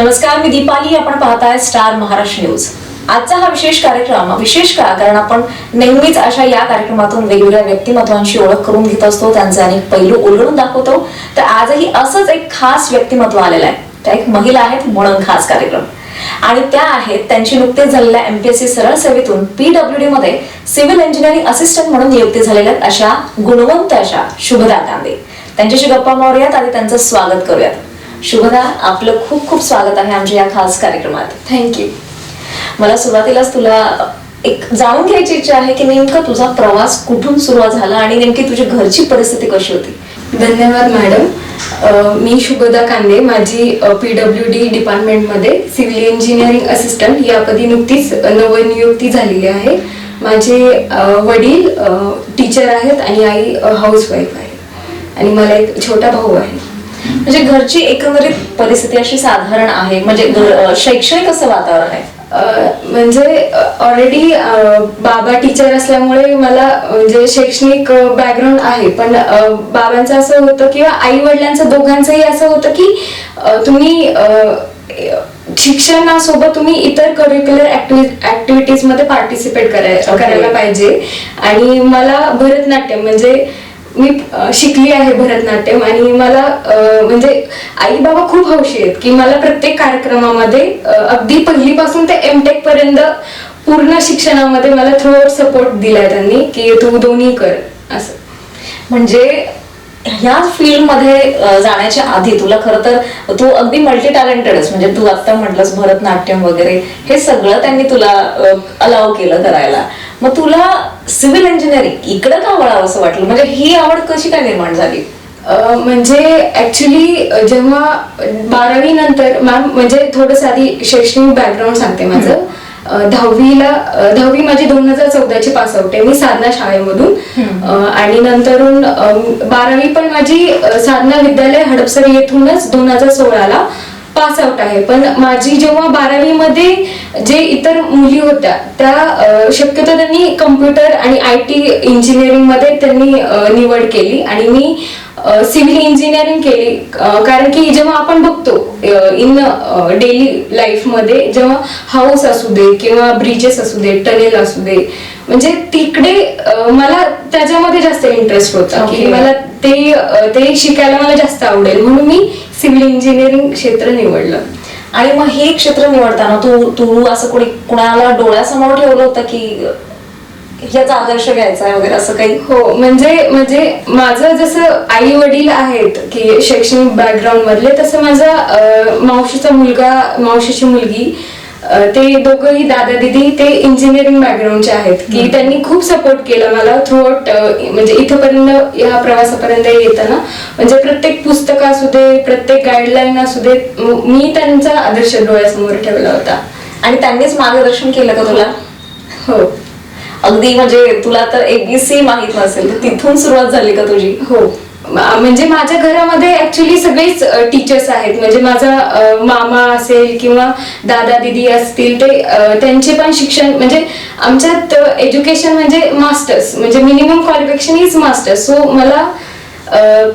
नमस्कार मी दीपाली. आपण पाहताय स्टार महाराष्ट्र न्यूज. आजचा हा विशेष कार्यक्रम विशेष का कारण आपण नेहमीच अशा या कार्यक्रमातून वेगवेगळ्या व्यक्तिमत्वांची ओळख करून घेत असतो. त्यांचे अनेक पैलू उलगडून दाखवतो. तर आजही असंच एक खास व्यक्तिमत्व आलेलं आहे. त्या एक महिला आहेत म्हणून खास कार्यक्रम. आणि त्या आहेत त्यांची नुकतेच झालेल्या एमपीएससी सरळ सेवेतून पीडब्ल्यूडी मध्ये सिव्हिल इंजिनिअरिंग असिस्टंट म्हणून नियुक्ती झालेल्या अशा गुणवंत अशा शुभदा गांधी त्यांच्याशी गप्पा मारूयात आणि त्यांचं स्वागत करूयात. शुभदा आपलं खूप खूप स्वागत आहे आमच्या या खास कार्यक्रमात. थँक्यू मला सुरुवातीलाच तुला एक जाणून घ्यायची इच्छा आहे की नेमका तुझा प्रवास कुठून सुरुवात झाला आणि नेमकी तुझी घरची परिस्थिती कशी होती? धन्यवाद मॅडम. मी शुभदा कांदे माझी पी डब्ल्यू डी डिपार्टमेंटमध्ये सिव्हिल इंजिनिअरिंग असिस्टंट. या पदी नुकतीच नवनियुक्ती झालेली आहे. माझे वडील टीचर आहेत आणि आई हाऊसवाईफ आहे. आणि मला एक छोटा भाऊ आहे. म्हणजे घरची एकंदरीत परिस्थिती अशी साधारण आहे. म्हणजे शैक्षणिक असं वातावरण आहे? म्हणजे ऑलरेडी बाबा टीचर असल्यामुळे मला म्हणजे शैक्षणिक बॅकग्राऊंड आहे. पण बाबांचं असं होतं किंवा आई वडिलांचं दोघांचंही असं होतं की तुम्ही शिक्षणासोबत तुम्ही इतर करिक्युलर ऍक्टिव्हिटीजमध्ये पार्टिसिपेट. करायला पाहिजे. आणि मला भरतनाट्यम म्हणजे मी शिकली आहे भरतनाट्यम आणि मला म्हणजे आई बाबा खूप हौशी आहेत की मला प्रत्येक कार्यक्रमामध्ये अगदी पहिलीपासून ते एम टेक पर्यंत पूर्ण शिक्षणामध्ये मला थ्रू सपोर्ट दिलाय त्यांनी की तू दोन्ही कर असं. म्हणजे ह्या फील्डमध्ये जाण्याच्या आधी तुला खरं तर तू अगदी मल्टी टॅलेंटेडच म्हणजे तू आता म्हटलंस भरतनाट्यम वगैरे हे सगळं त्यांनी तुला अलाव केलं करायला. मग तुला सिव्हिल इंजिनिअरिंग इकडं का वळावं असं वाटलं? म्हणजे ही आवड कशी काय निर्माण झाली? म्हणजे ऍक्च्युली जेव्हा बारावी नंतर मॅम म्हणजे थोडंसं आधी शैक्षणिक बॅकग्राऊंड सांगते माझं. दहावीला दहावी माझी दोन हजार चौदाची पास आउट आहे. मी साधना शाळेमधून. आणि नंतरून बारावी पण माझी साधना विद्यालय हडपसर येथूनच दोन हजार सोळाला पास आउट आहे. पण माझी जेव्हा बारावी मध्ये जे इतर मुली होत्या त्या शक्यतो त्यांनी कम्प्युटर आणि आय टी इंजिनिअरिंगमध्ये त्यांनी निवड केली. आणि मी सिव्हिल इंजिनिअरिंग केली. कारण की जेव्हा आपण बघतो इन डेली लाईफमध्ये जेव्हा हाऊस असू दे किंवा ब्रिजेस असू दे टनेल असू दे म्हणजे तिकडे मला त्याच्यामध्ये जास्त इंटरेस्ट होता की. मला ते ते शिकायला मला जास्त आवडेल. म्हणून मी सिव्हिल इंजिनिअरिंग क्षेत्र निवडलं. आणि मग हे क्षेत्र निवडताना तू तू असं कोणी कुणाला डोळ्यासमोर ठेवलं होतं की ह्याचा आदर्श घ्यायचा आहे वगैरे असं काही? हो म्हणजे म्हणजे माझं जसं आई वडील आहेत की शैक्षणिक बॅकग्राऊंड मधले तसं माझा मावशीचा मुलगा मावशीची मुलगी ते दोघंही दादा दिदी ते इंजिनिअरिंग बॅकग्राऊंडचे आहेत की त्यांनी खूप सपोर्ट केला मला थ्रूआउट म्हणजे इथपर्यंत या प्रवासापर्यंत येताना. म्हणजे प्रत्येक पुस्तक असू दे प्रत्येक गाईडलाईन असू दे मी त्यांचा आदर्श डोळ्यासमोर ठेवला होता. आणि त्यांनीच मार्गदर्शन केलं का तुला? हो. अगदी म्हणजे तुला तर एबीसी माहीत नसेल तर तिथून सुरुवात झाली का तुझी? हो. म्हणजे माझ्या घरामध्ये ऍक्च्युली सगळेच टीचर्स आहेत. म्हणजे माझा मामा असेल किंवा दादा दिदी असतील ते त्यांचे पण शिक्षण म्हणजे आमच्यात एज्युकेशन म्हणजे मास्टर्स म्हणजे minimum qualification is masters so मला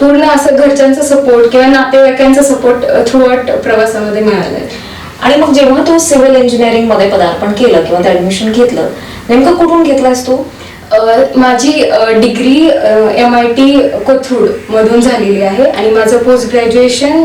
पूर्ण असं घरच्यांचा सपोर्ट किंवा नातेवाईकांचा सपोर्ट थ्रूआउट प्रवासामध्ये मिळालाय आणि मग जेव्हा तू सिव्हिल इंजिनिअरिंगमध्ये पदार्पण केलं किंवा ते ऍडमिशन घेतलं नेमकं कुठून घेतलंस तू माझी degree M I T Kothrud मधून झालेली आहे आणि माझं पोस्ट ग्रॅज्युएशन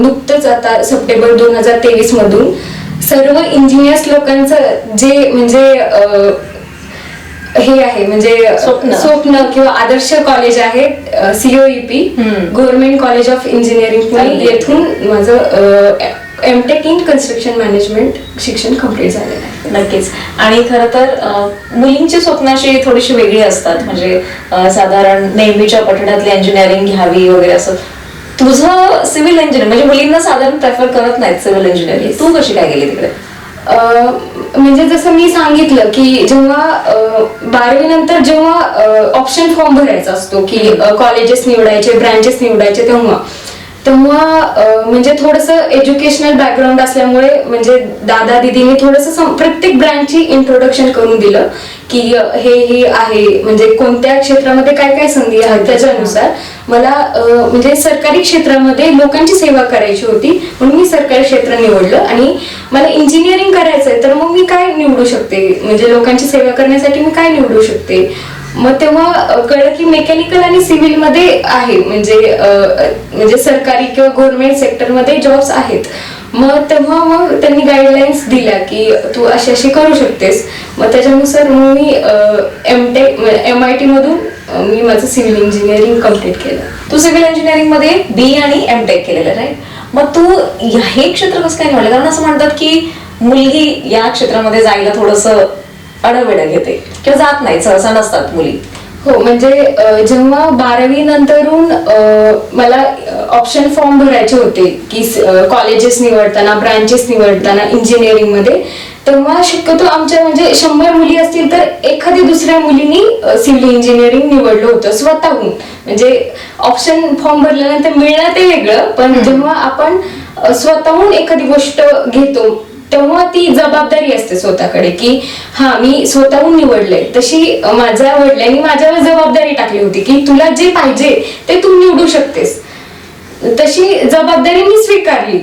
नुकतंच आता सप्टेंबर दोन हजार तेवीस मधून सर्व इंजिनियर्स लोकांचं जे म्हणजे हे आहे म्हणजे स्वप्न. स्वप्न किंवा आदर्श कॉलेज आहे COEP. Government college of engineering. येथून माझं एमटेक इन कन्स्ट्रक्शन मॅनेजमेंट शिक्षण कंप्लीट झालेलं आहे. नक्कीच. आणि खरं तर मुलींची स्वप्नाशी थोडीशी वेगळी असतात. म्हणजे साधारण नेहमीच्या पठणातली इंजिनिअरिंग घ्यावी वगैरे असं. तुझं सिव्हिल इंजिनिअर म्हणजे मुलींना साधारण प्रेफर करत नाहीत सिव्हिल इंजिनिअरिंग तू कशी काय गेली तिकडे? म्हणजे जसं मी सांगितलं की जेव्हा बारावी नंतर जेव्हा ऑप्शन फॉर्म भरायचा असतो की कॉलेजेस निवडायचे ब्रँचेस निवडायचे तेव्हा तेव्हा म्हणजे थोडंसं एज्युकेशनल बॅकग्राऊंड असल्यामुळे म्हणजे दादा दिदीने थोडंसं प्रत्येक ब्रँडची इंट्रोडक्शन करून दिलं की हे हे आहे. म्हणजे कोणत्या क्षेत्रामध्ये काय काय संधी आहेत त्याच्यानुसार. मला म्हणजे सरकारी क्षेत्रामध्ये लोकांची सेवा करायची होती म्हणून मी सरकारी क्षेत्र निवडलं. आणि मला इंजिनिअरिंग करायचंय तर मग मी काय निवडू शकते? म्हणजे लोकांची सेवा करण्यासाठी मी काय निवडू शकते? मग तेव्हा कळलं की मेकॅनिकल आणि सिव्हिलमध्ये आहे. म्हणजे म्हणजे सरकारी किंवा गव्हर्नमेंट सेक्टरमध्ये जॉब्स आहेत. मग तेव्हा मग त्यांनी गाईडलाईन्स दिल्या की तू अशी अशी करू शकतेस. मग त्याच्यानुसार मग मी M tech M I T मधून मी माझं सिव्हिल इंजिनिअरिंग कंप्लीट केलं. तू सिव्हिल इंजिनिअरिंगमध्ये बी आणि एम टेक केलेलं राईट मग तू हे क्षेत्र कसं काय निवडलं? कारण असं म्हणतात की मुलगी या क्षेत्रामध्ये जायला थोडंसं अडवेड घेते. किंवा जात नाही सहसा नसतात मुली. हो म्हणजे जेव्हा बारावी नंतरून मला ऑप्शन फॉर्म भरायचे होते की कॉलेजेस निवडताना ब्रांचेस निवडताना इंजिनिअरिंगमध्ये तेव्हा शक्यतो आमच्या म्हणजे शंभर मुली असतील तर एखाद्या दुसऱ्या मुलींनी सिव्हिल इंजिनिअरिंग निवडलं होतं स्वतःहून. म्हणजे ऑप्शन फॉर्म भरल्यानंतर मिळणं ते वेगळं पण जेव्हा आपण स्वतःहून एखादी गोष्ट घेतो तेव्हा ती जबाबदारी असते स्वतःकडे की हा मी स्वतःहून निवडलंय. तशी माझ्या वडिलांनी माझ्यावर जबाबदारी टाकली होती की तुला जे पाहिजे ते तू निवडू शकतेस. तशी जबाबदारी मी स्वीकारली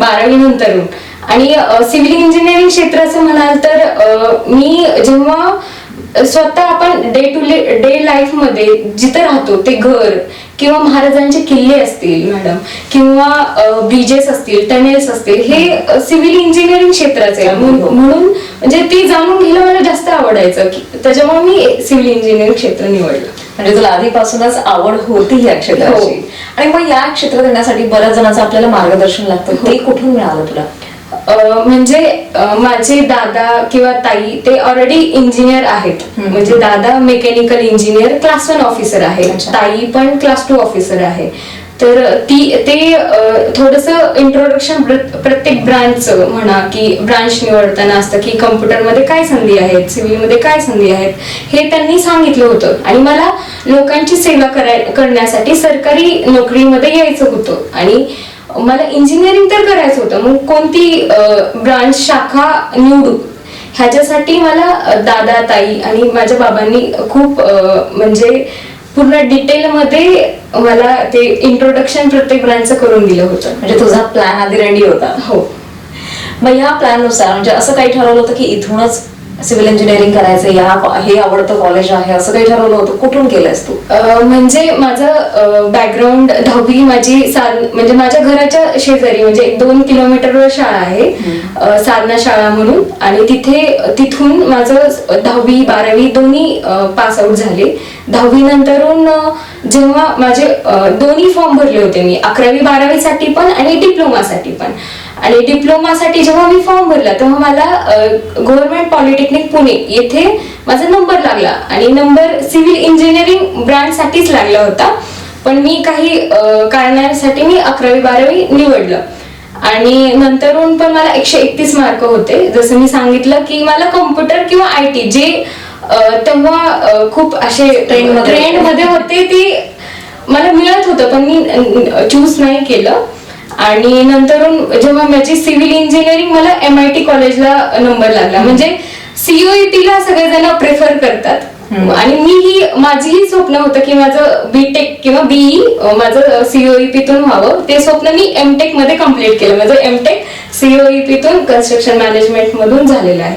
बारावी नंतरून. आणि सिव्हिल इंजिनिअरिंग क्षेत्राचं म्हणाल तर मी जेव्हा स्वतः आपण डे टू डे लाईफमध्ये जिथं राहतो ते घर किंवा महाराजांचे किल्ले असतील मॅडम किंवा ब्रिजेस असतील टनेल्स असतील हे सिव्हिल इंजिनिअरिंग क्षेत्राचे. म्हणून म्हणजे ते जाणून घ्यायला मला जास्त आवडायचं की त्याच्यामुळे मी सिव्हिल इंजिनिअरिंग क्षेत्र निवडलं. म्हणजे तुला आधीपासूनच आवड होती या क्षेत्राची. हो. आणि मग या क्षेत्रात येण्यासाठी बऱ्याच जणांचं आपल्याला मार्गदर्शन लागतं. ते कुठून मिळालं तुला? म्हणजे माझे दादा किंवा ताई ते ऑलरेडी इंजिनियर आहेत. म्हणजे दादा mechanical engineer class one officer आहे. ताई पण क्लास टू ऑफिसर आहे. तर ती ते थोडस इंट्रोडक्शन प्रत्येक ब्रांचचं म्हणा की ब्रांच निवडताना असतं की कम्प्युटरमध्ये काय संधी आहेत सिव्हिलमध्ये काय संधी आहेत हे त्यांनी सांगितलं होतं. आणि मला लोकांची सेवा कराय करण्यासाठी सरकारी नोकरीमध्ये यायचं होतं. आणि मला इंजिनिअरिंग तर करायचं होतं. मग कोणती ब्रांच शाखा निवडू? ह्याच्यासाठी मला दादा ताई आणि माझ्या बाबांनी खूप म्हणजे पूर्ण डिटेल मध्ये मला ते इंट्रोडक्शन प्रत्येक ब्रांचचं करून दिलं होतं. म्हणजे तुझा प्लॅन आधी रेडी होता. हो. मग या प्लॅननुसार म्हणजे असं काही ठरवलं होतं की इथूनच सिव्हिल इंजिनिअरिंग करायचं या हे आवडतं कॉलेज आहे असं काही ठरवलं होतं. कुठून केलंयस तू? म्हणजे माझं बॅकग्राऊंड दहावी माझी साध म्हणजे माझ्या घराच्या शेजारी म्हणजे एक दोन किलोमीटरवर शाळा आहे. साधना शाळा म्हणून. आणि तिथे तिथून माझं दहावी बारावी दोन्ही पास आउट झाले. दहावी नंतरून जेव्हा माझे दोन्ही फॉर्म भरले होते मी अकरावी बारावीसाठी पण आणि डिप्लोमासाठी पण. आणि डिप्लोमासाठी जेव्हा मी फॉर्म भरला तेव्हा मला गव्हर्नमेंट पॉलिटेक्निक पुणे येथे माझा नंबर लागला. आणि नंबर सिव्हिल इंजिनिअरिंग ब्रँडसाठीच लागला होता. पण मी काही कारणासाठी मी अकरावी बारावी निवडलं. आणि नंतरून पण मला एकशे एकतीस मार्क होते. जसं मी सांगितलं की मला कम्प्युटर किंवा आय टी जे तेव्हा खूप असे ट्रेंडमध्ये होते ते मला मिळत होतं पण मी चूज नाही केलं. आणि नंतरून जेव्हा माझी सिव्हिल इंजिनिअरिंग मला एम आय टी कॉलेजला नंबर लागला. म्हणजे सीओईटी ला सगळेजण प्रेफर करतात. आणि मीही माझीही स्वप्न होतं की माझं बीटेक किंवा बीई माझं सीओईपी तून व्हावं. ते स्वप्न मी एमटेकमध्ये कंप्लीट केलं. माझं एमटेक सीओईपी तून कन्स्ट्रक्शन मॅनेजमेंट मधून झालेलं आहे.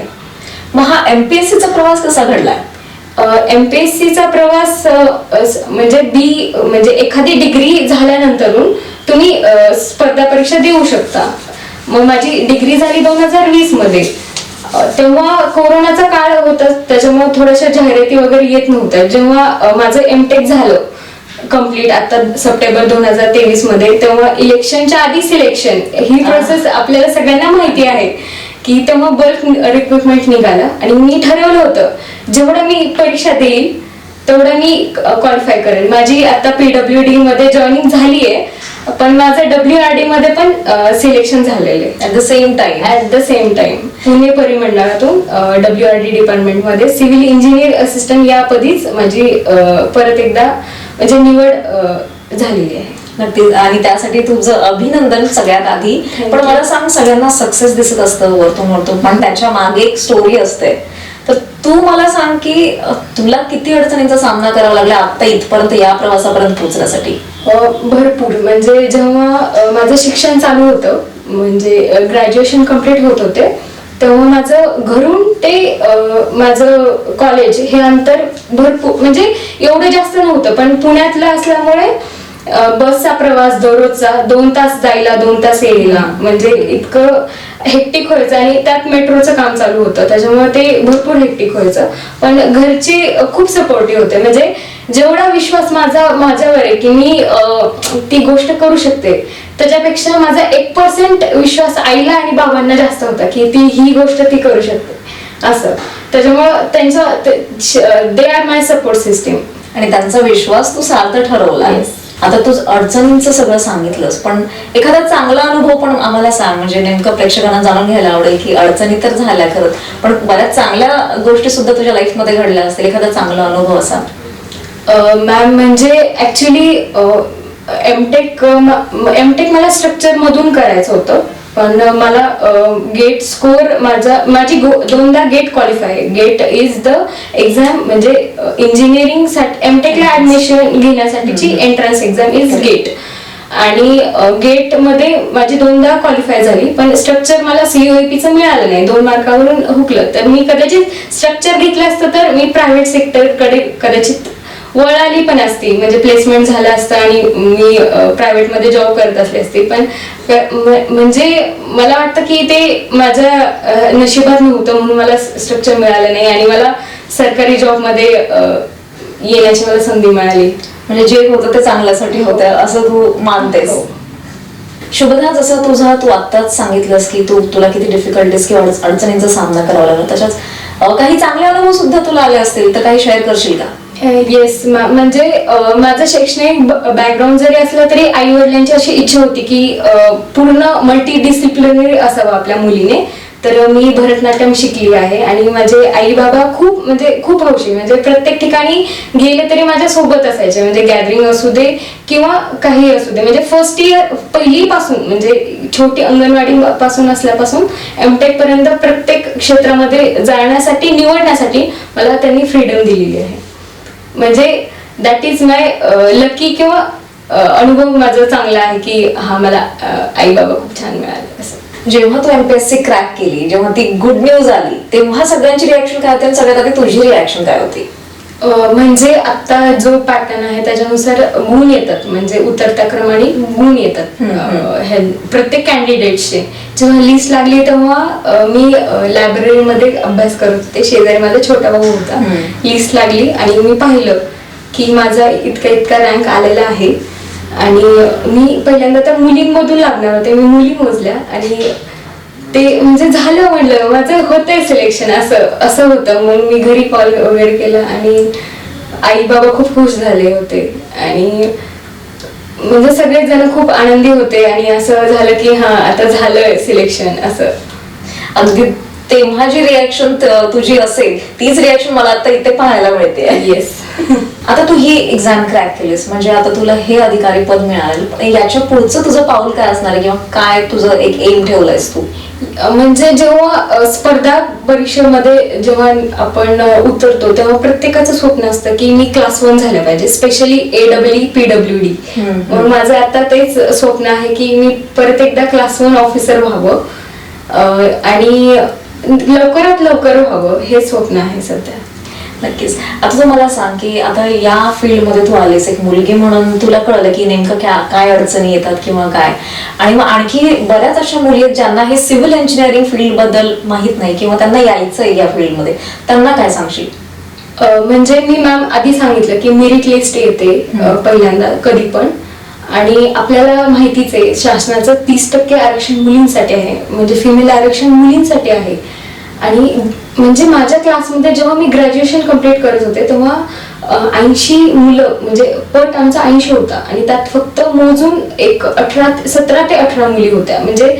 मग हा एमपीएससी चा प्रवास कसा घडलाय? एमपीएससीचा प्रवास म्हणजे बी म्हणजे एखादी डिग्री झाल्यानंतरून तुम्ही स्पर्धा परीक्षा देऊ शकता. मग माझी डिग्री झाली दोन हजार वीसमध्ये. तेव्हा कोरोनाचा काळ होता त्याच्यामुळे थोड्याशा जाहिराती वगैरे येत नव्हत्या. जेव्हा माझं एमटेक झालं कंप्लीट आता सप्टेंबर दोन हजार तेवीसमध्ये तेव्हा इलेक्शनच्या आधी सिलेक्शन हा. प्रोसेस आपल्याला सगळ्यांना माहिती आहे. की तेव्हा बल्क रिक्रुटमेंट निघाला आणि मी ठरवलं होतं जेवढं मी परीक्षा देईल तेवढं मी क्वालिफाय करेन. माझी आता पीडब्ल्यू डी मध्ये जॉईनिंग झाली आहे पण माझं डब्ल्यू आर डी मध्ये पण सिलेक्शन झालेलं आहे. At the same time at the same time Pune परिमंडळातून W R D डिपार्टमेंटमध्ये सिव्हिल इंजिनियर असिस्टंट या पदीच माझी परत एकदा म्हणजे निवड झालेली आहे. नक्कीच. आणि त्यासाठी तुझं अभिनंदन सगळ्यात आधी. पण. मला सांग सगळ्यांना सक्सेस दिसत असतं वरतून वरतून. पण त्याच्यामागे एक स्टोरी असते. तर तू मला सांग की तुला किती अडचणींचा सामना करावा लागला आता इथपर्यंत या प्रवासापर्यंत पोहोचण्यासाठी? भरपूर. म्हणजे जेव्हा माझं शिक्षण चालू होतं म्हणजे ग्रॅज्युएशन कंप्लीट होत होते तेव्हा माझं घरून ते माझं कॉलेज हे अंतर भरपूर म्हणजे एवढं जास्त नव्हतं. पण पुण्यातलं असल्यामुळे बसचा प्रवास दररोजचा दोन तास जायला दोन तास यायला. म्हणजे इतकं हेक्टिक व्हायचं आणि त्यात मेट्रोचं काम चालू होतं. त्याच्यामुळे ते भरपूर हेक्टिक व्हायचं. पण घरचे खूप सपोर्टिव्ह होते. म्हणजे जेवढा विश्वास माझा माझ्यावर आहे की मी ती गोष्ट करू शकते त्याच्यापेक्षा माझा एक पर्सेंट विश्वास आईला आणि बाबांना जास्त होता की ती ही गोष्ट ती करू शकते. असं. त्याच्यामुळं त्यांचं they are my support system आणि त्यांचा विश्वास तू सार्थ ठरवला Yes. आता तू अडचणींचं सगळं सांगितलंस पण एखादा चांगला अनुभव पण आम्हाला सांग. म्हणजे नेमकं प्रेक्षकांना जाणून घ्यायला आवडेल की अडचणी तर झाल्या खरंच पण बऱ्याच चांगल्या गोष्टी सुद्धा तुझ्या लाईफमध्ये घडल्या असतील. एखादा चांगला अनुभव असा. मॅम म्हणजे ऍक्च्युली एमटेक एमटेक मला स्ट्रक्चर मधून करायचं होतं. पण मला गेट स्कोर माझा माझी दोनदा GATE qualify GATE is the exam म्हणजे इंजिनिअरिंग एमटेकला ऍडमिशन घेण्यासाठीची एंट्रन्स एक्झाम इज गेट आणि गेटमध्ये माझी दोनदा क्वालिफाय झाली पण स्ट्रक्चर मला सीओपीचं मिळालं नाही. दोन मार्कावरून हुकलं. तर मी कदाचित स्ट्रक्चर घेतलं असतं तर मी प्रायव्हेट सेक्टरकडे कदाचित वळाली पण असती. म्हणजे प्लेसमेंट झालं असतं आणि मी प्रायव्हेटमध्ये जॉब करत असली असती. पण म्हणजे मला वाटतं की ते माझ्या नशिबात नव्हतं म्हणून मला स्ट्रक्चर मिळालं नाही. आणि मला सरकारी जॉबमध्ये अ, येण्याची मला संधी मिळाली. म्हणजे जे होतं ते चांगल्यासाठी होतं असं तू मानतेस. हो. शुभदा जसं तुझा तू आत्ताच सांगितलंस की तू तुला किती डिफिकल्टीज किंवा अडच- अडचणींचा सामना करावा लागला. तशाच काही चांगले अनुभव सुद्धा तुला आले असतील तर काही शेअर करशील का? येस म्हणजे माझं शैक्षणिक बॅकग्राऊंड जरी असलं तरी आई वडिलांची अशी इच्छा होती की पूर्ण मल्टी डिसिप्लिनरी असावं आपल्या मुलीने. तर मी भरतनाट्यम शिकली आहे आणि माझे आई बाबा खूप म्हणजे खूप हौशी. म्हणजे प्रत्येक ठिकाणी गेले तरी माझ्या सोबत असायचे. म्हणजे गॅदरिंग असू दे किंवा काही असू दे. म्हणजे फर्स्ट इयर पहिली पासून म्हणजे छोटी अंगणवाडी पासून असल्यापासून एमटेक पर्यंत प्रत्येक क्षेत्रामध्ये जाण्यासाठी निवडण्यासाठी मला त्यांनी फ्रीडम दिलेली आहे. म्हणजे दॅट इज माय लकी किंवा uh, अनुभव माझा चांगला आहे की हा मला uh, आई बाबा खूप छान मिळाले. असं. जेव्हा तू एमपीएससी क्रॅक केली जेव्हा ती गुड न्यूज आली तेव्हा सगळ्यांची रिॲक्शन काय होती सगळ्यात आधी तुझी रिॲक्शन काय होती? म्हणजे आता जो पॅटर्न आहे त्याच्यानुसार गुण येतात. म्हणजे उतरत्या क्रमाने गुण येतात. हे- प्रत्येक कॅन्डिडेटचे जेव्हा लिस्ट लागली तेव्हा मी लायब्ररीमध्ये अभ्यास करत होते. शेजारी माझा छोटा भाऊ होता. लिस्ट लागली आणि मी पाहिलं की माझा इतका इतका रँक आलेला आहे. आणि मी पहिल्यांदा तर मुलींमधून लागणार होते. मी मुली मोजल्या आणि ते म्हणजे झालं म्हणलं माझं होतंय सिलेक्शन असं असं होतं. मग मी घरी कॉल वगैरे केला आणि आई बाबा खूप खुश झाले होते. आणि म्हणजे सगळेच जण खूप आनंदी होते आणि असं झालं की हा आता झालं सिलेक्शन असं. अगदी तेव्हा जी रिॲक्शन तुझी असेल तीच रिॲक्शन मला आता इथे पाहायला मिळते. येस आता तू ही एक्झाम क्रॅक केलीस म्हणजे आता तुला हे अधिकारी पद मिळालं. याच्या पुढचं तुझं पाऊल काय असणार किंवा काय तुझं एक एम ठेवलंयस तू? म्हणजे जेव्हा स्पर्धा परीक्षेमध्ये जेव्हा आपण उतरतो तेव्हा प्रत्येकाचं स्वप्न असतं की मी क्लास वन झालं पाहिजे specially A W P W D. मग माझं आता तेच स्वप्न आहे की मी परत एकदा क्लास वन ऑफिसर व्हावं आणि लवकरात लवकर व्हावं हे स्वप्न आहे सध्या नक्कीच. आता तू मला सांग की आता या फील्डमध्ये तू आलीस एक मुलगी म्हणून तुला कळलं की नेमकं क्या काय अडचणी येतात किंवा काय? आणि मग आणखी बऱ्याच अशा मुली आहेत ज्यांना हे सिव्हिल इंजिनिअरिंग फील्डबद्दल माहीत नाही किंवा त्यांना यायचंय या फील्डमध्ये. त्यांना काय सांगशील? म्हणजे मी मॅम आधी सांगितलं की मेरिट लिस्ट येते. पहिल्यांदा कधी पण. आणि आपल्याला माहितीच आहे शासनाचं तीस टक्के आरक्षण मुलींसाठी आहे. म्हणजे फिमेल आरक्षण मुलींसाठी आहे. आणि म्हणजे माझ्या क्लासमध्ये जेव्हा मी ग्रॅज्युएशन कंप्लीट करत होते तेव्हा ऐंशी मुलं म्हणजे पट आमचा ऐंशी होता. आणि त्यात फक्त मोजून एक अठरा सतरा ते अठरा मुली होत्या. म्हणजे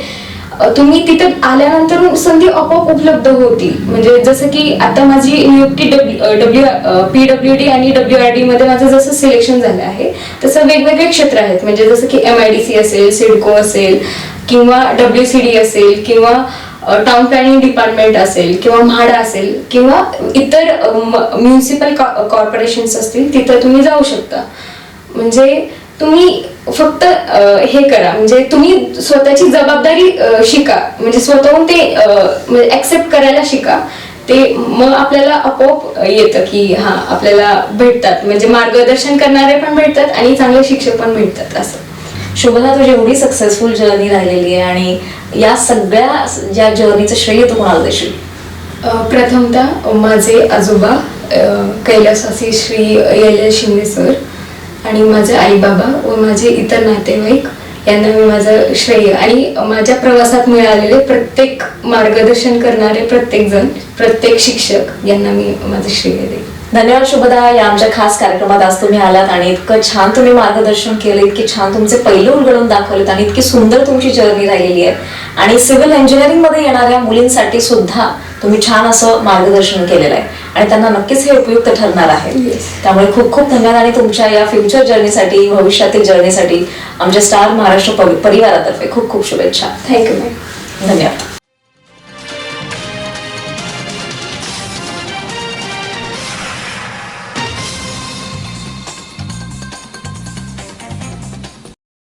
तुम्ही तिथे आल्यानंतर संधी आपोआप उपलब्ध होती. म्हणजे जसं की आता माझी नियुक्ती डब्ल्यू पी डब्ल्यू डी आणि डब्ल्यू आर डी मध्ये माझं जसं सिलेक्शन झालं आहे तसं वेगवेगळे क्षेत्र आहेत. म्हणजे जसं की एम आय डी सी असेल सिडको असेल किंवा डब्ल्यू सी डी असेल किंवा टाउन प्लॅनिंग डिपार्टमेंट असेल किंवा म्हाडा असेल किंवा इतर म्युन्सिपल कॉर्पोरेशन्स असतील तिथं तुम्ही जाऊ शकता. म्हणजे तुम्ही फक्त हे करा. म्हणजे तुम्ही स्वतःची जबाबदारी शिका. म्हणजे स्वतःहून ते ऍक्सेप्ट करायला शिका. ते मग आपल्याला आपोआप येतं की हा आपल्याला भेटतात. म्हणजे मार्गदर्शन करणारे पण भेटतात आणि चांगले शिक्षक पण भेटतात असं. शुभला तुझी एवढी सक्सेसफुल जर्नी राहिलेली आहे आणि या सगळ्या ज्या जर्नीचं श्रेय तू कोणाला देशील? प्रथमतः माझे आजोबा अ, कैलासासी Shri L L Shinde sir आणि माझे आई बाबा व माझे इतर नातेवाईक यांना मी माझं श्रेय आणि माझ्या प्रवासात मिळालेले प्रत्येक मार्गदर्शन करणारे प्रत्येक जण प्रत्येक शिक्षक यांना मी माझं श्रेय देईन. धन्यवाद शुभदा. या आमच्या खास कार्यक्रमात आज तुम्ही आलात आणि इतकं छान तुम्ही मार्गदर्शन केलं इतके छान तुमचे पैलू उलगडून दाखवलेत आणि इतकी सुंदर तुमची जर्नी राहिलेली आहे. आणि सिव्हिल इंजिनिअरिंगमध्ये येणाऱ्या मुलींसाठी सुद्धा तुम्ही छान असं मार्गदर्शन केलेलं आहे. आणि त्यांना नक्कीच हे उपयुक्त ठरणार आहे. त्यामुळे खूप खूप धन्यवाद आणि तुमच्या या फ्युचर जर्नीसाठी भविष्यातील जर्नीसाठी आमच्या स्टार महाराष्ट्र परि- परिवारातर्फे खूप खूप शुभेच्छा. थँक्यू मॅम धन्यवाद.